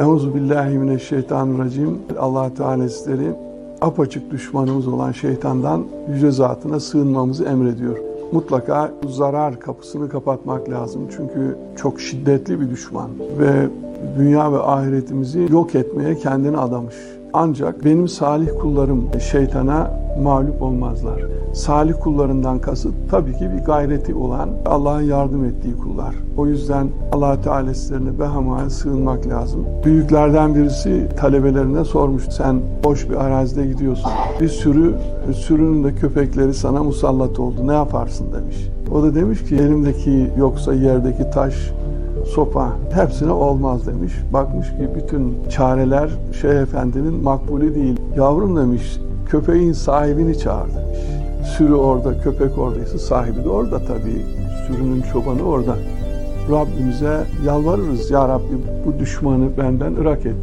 Euzu billahi mineşşeytanirracim. Allah Teala Hazretleri apaçık düşmanımız olan şeytandan yüce zatına sığınmamızı emrediyor. Mutlaka zarar kapısını kapatmak lazım. Çünkü çok şiddetli bir düşman ve dünya ve ahiretimizi yok etmeye kendini adamış. Ancak benim salih kullarım şeytana mağlup olmazlar. Salih kullarından kasıt tabii ki bir gayreti olan Allah'ın yardım ettiği kullar. O yüzden Allah Teala sizlerine behamaya sığınmak lazım. Büyüklerden birisi talebelerine sormuş. Sen boş bir arazide gidiyorsun. Bir sürü sürünün de köpekleri sana musallat oldu. Ne yaparsın demiş. O da demiş ki elimdeki yoksa yerdeki taş sopa hepsine olmaz demiş. Bakmış ki bütün çareler Şeyh Efendi'nin makbulü değil. Yavrum demiş köpeğin sahibini çağır demiş. Sürü orada, köpek oradaysa sahibi de orada tabii. Sürünün çobanı orada. Rabbimize yalvarırız. Ya Rabbi bu düşmanı benden ırak et.